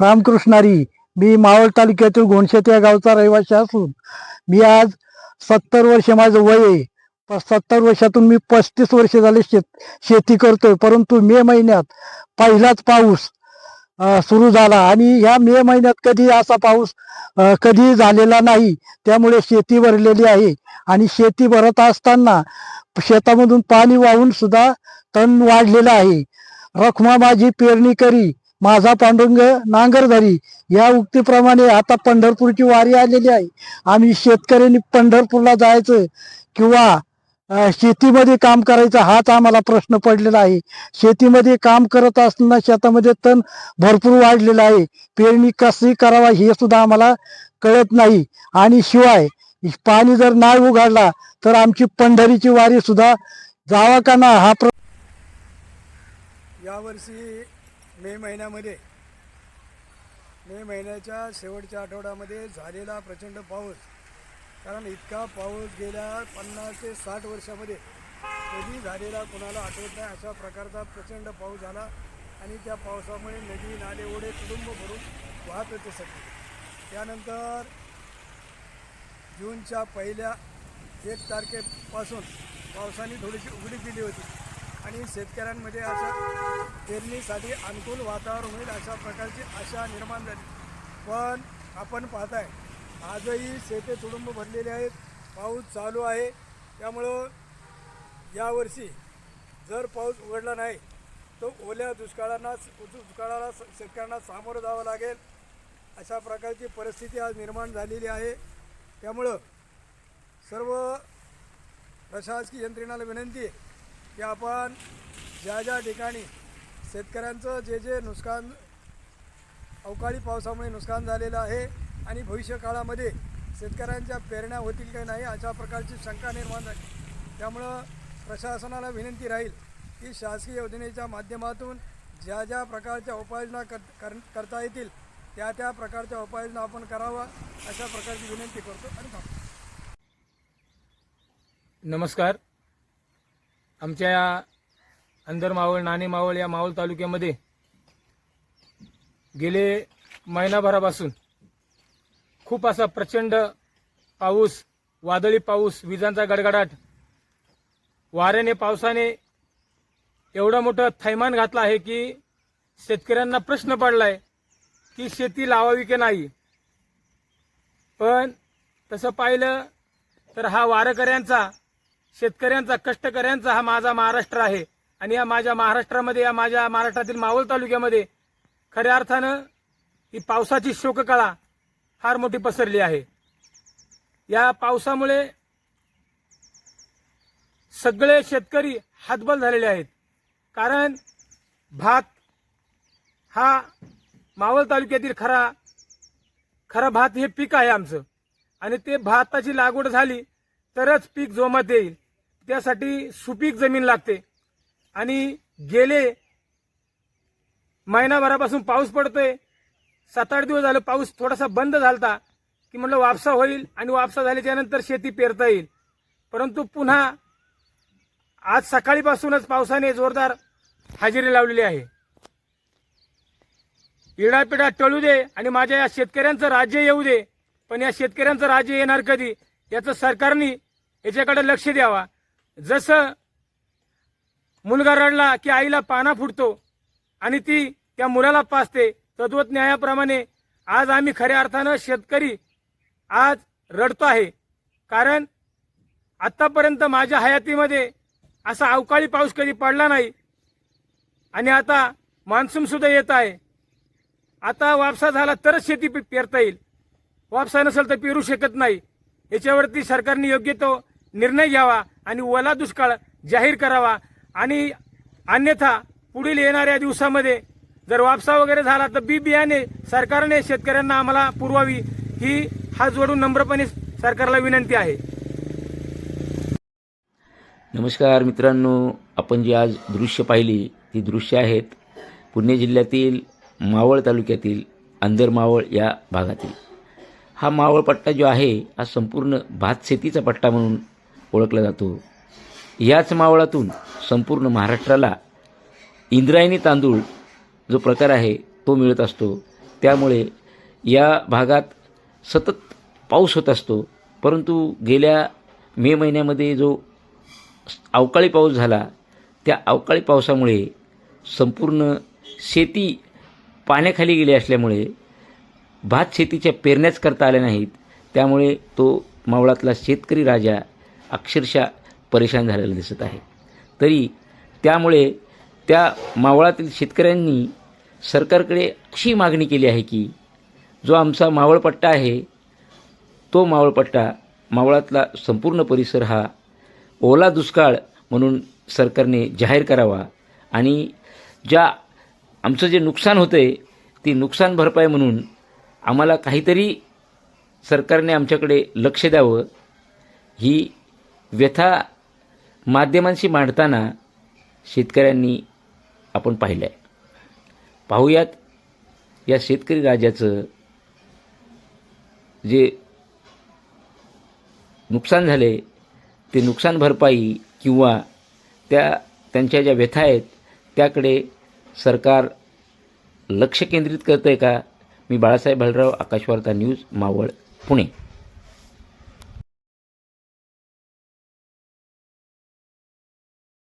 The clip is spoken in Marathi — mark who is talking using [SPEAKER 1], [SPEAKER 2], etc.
[SPEAKER 1] रामकृष्णारी. मी मावळ तालुक्यातील घोणशेत या गावचा रहिवासी असून मी आज सत्तर वर्ष माझं वय आहे. सत्तर वर्षातून मी पस्तीस वर्ष झाले शेत शेती करतोय. परंतु मे महिन्यात पहिलाच पाऊस सुरू झाला. आणि ह्या मे महिन्यात कधी असा पाऊस कधी झालेला नाही. त्यामुळे शेती भरलेली आहे. आणि शेती भरत असताना शेतामधून पाणी वाहून सुद्धा तण वाढलेलं आहे. रखमा माझी पेरणी करी. माझा पांडुरंग नांगरधरी या उक्तीप्रमाणे आता पंढरपूरची वारी आलेली आहे. आम्ही शेतकऱ्यांनी पंढरपूरला जायचं किंवा शेतीमध्ये काम करायचं हाच आम्हाला प्रश्न पडलेला आहे. शेतीमध्ये काम करत असताना शेतामध्ये तण भरपूर वाढलेलं आहे. पेरणी कशी करावा हे सुद्धा आम्हाला कळत नाही. आणि शिवाय पाणी जर नाही उघडला तर आमची पंढरीची वारी सुद्धा जावा का ना हा प्र
[SPEAKER 2] यावर्षी मे महिन्यामध्ये मे महिन्याच्या शेवटच्या आठवड्यामध्ये झालेला प्रचंड पाऊस. कारण इतका पाऊस गेल्या पन्नास ते साठ वर्षामध्ये कधी झालेला कोणाला आठवत नाही अशा प्रकारचा प्रचंड पाऊस झाला आणि त्या पावसामुळे नदी नाले ओढे कुटुंब भरून वाहत होते सगळे. त्यानंतर जूनच्या पहिल्या एक तारखेपासून पावसाने थोडीशी उघडी दिली होती. आणि शेतकऱ्यांमध्ये असं पेरणीसाठी अनुकूल वातावरण होईल अशा प्रकारची आशा निर्माण झाली. पण आपण पाहताय आजही शेते तुडुंब भरलेले आहेत पाऊस चालू आहे. त्यामुळं यावर्षी जर पाऊस उघडला नाही तर ओल्या दुष्काळांना दुष्काळाला स- शेतकऱ्यांना सामोरं जावं लागेल. अशा प्रकारची परिस्थिती आज निर्माण झालेली आहे. त्यामुळं सर्व प्रशासकीय यंत्रणेला विनंती आहे की आपण ज्या ज्या ठिकाणी शेतकऱ्यांचं जे जे नुकसान अवकाळी पावसामुळे नुकसान झालेलं आहे आणि भविष्य काळामध्ये शेतकऱ्यांच्या पेरण्या होतील की नाही अशा प्रकारची शंका निर्माण झाली. त्यामुळं प्रशासनाला विनंती राहील की शासकीय योजनेच्या माध्यमातून ज्या ज्या प्रकारच्या उपाययोजना कर कर- करता येतील त्या त्या प्रकारच्या उपाययोजना आपण करावा अशा प्रकारची विनंती करतो आणि
[SPEAKER 3] नमस्कार. आमच्या या अंदर मावळ नाणे मावळ या मावळ तालुक्यामध्ये गेले महिनाभरापासून खूप असा प्रचंड पाऊस वादळी पाऊस विजांचा गडगडाट वाऱ्याने पावसाने एवढं मोठं थैमान घातलं आहे की शेतकऱ्यांना प्रश्न पडलाय की शेती लावावी की नाही? पण तसं पाहिलं तर हा वारकऱ्यांचा शेतकऱ्यांचा कष्टकऱ्यांचा हा माझा महाराष्ट्र आहे. आणि या माझ्या महाराष्ट्रामध्ये या माझ्या महाराष्ट्रातील मावळ तालुक्यामध्ये खऱ्या अर्थानं ही पावसाची शोककळा फार मोठी पसरली आहे. या पावसामुळे सगळे शेतकरी हातबल झालेले आहेत. कारण भात हा मावळ तालुक्यातील खरा खरा भात हे पीक आहे आमचं. आणि ते भाताची लागवड झाली तरच पीक जोमात येईल. त्यासाठी सुपीक जमीन लागते. आणि गेले महिनाभरापासून पाऊस पडतोय. सात आठ दिवस झालं पाऊस थोडासा बंद झालता की म्हटलं वापसा होईल आणि वापसा झाल्याच्यानंतर शेती पेरता येईल. परंतु पुन्हा आज सकाळीपासूनच पावसाने जोरदार हजेरी लावलेली आहे. इडापिडा टळू दे आणि माझ्या या शेतकऱ्यांचं राज्य येऊ दे. पण या शेतकऱ्यांचं राज्य येणार कधी? याचं सरकारने याच्याकडे लक्ष द्यावा. जसं मुलगा रडला की आईला पाना फुटतो आणि ती त्या मुलाला पाचते तत्वज्ञायाप्रमाणे आज आम्ही खऱ्या अर्थानं शेतकरी आज रडतो आहे. कारण आत्तापर्यंत माझ्या हयातीमध्ये असा अवकाळी पाऊस कधी पडला नाही. आणि आता मान्सूनसुद्धा येत आहे. आता वापसा झाला तरच शेती पेरता येईल. वापसा नसेल तर पेरू शकत नाही. याच्यावरती सरकारने योग्य तो निर्णय घ्यावा आणि ओला दुष्काळ जाहीर करावा. आणि अन्यथा पुढील येणाऱ्या दिवसामध्ये जर वापसा वगैरे झाला तर बी बियाणे सरकारने शेतकऱ्यांना आम्हाला पुरवावी ही हात जोडून नम्रपणे सरकारला विनंती आहे.
[SPEAKER 4] नमस्कार मित्रांनो आपण जी आज दृश्य पाहिली ती दृश्य आहेत पुणे जिल्ह्यातील मावळ तालुक्यातील अंधर मावळ या भागातील. हा मावळ पट्टा जो आहे हा संपूर्ण भात शेतीचा पट्टा म्हणून ओळखला जातो. याच मावळातून संपूर्ण महाराष्ट्राला इंद्रायणी तांदूळ जो प्रकार आहे तो मिळत असतो. त्यामुळे या भागात सतत पाऊस होत असतो. परंतु गेल्या मे महिन्यामध्ये जो अवकाळी पाऊस झाला त्या अवकाळी पावसामुळे संपूर्ण शेती पाण्याखाली गेली असल्यामुळे भात शेतीच्या पेरण्याच करता आल्या नाहीत. त्यामुळे तो मावळातला शेतकरी राजा अक्षरशः परेशान झालेलं दिसत आहे. तरी त्यामुळे त्या मावळातील शेतकऱ्यांनी सरकारकडे अशी मागणी केली आहे की जो आमचा मावळपट्टा आहे तो मावळपट्टा मावळातला संपूर्ण परिसर हा ओला दुष्काळ म्हणून सरकारने जाहीर करावा आणि ज्या आमचं जे नुकसान होतं आहे ती नुकसान भरपाई म्हणून आम्हाला काहीतरी सरकारने आमच्याकडे लक्ष द्यावं ही व्यथा माध्यमांशी मांडताना शेतकऱ्यांनी आपण पाहिलं आहे पाहूयात या शेतकरी राजाचं जे नुकसान झाले ते नुकसान भरपाई किंवा त्या त्यांच्या ज्या व्यथा आहेत त्याकडे सरकार लक्ष केंद्रित करतं आहे का? मी बाळासाहेब भलराव आकाशवार्ता न्यूज मावळ पुणे.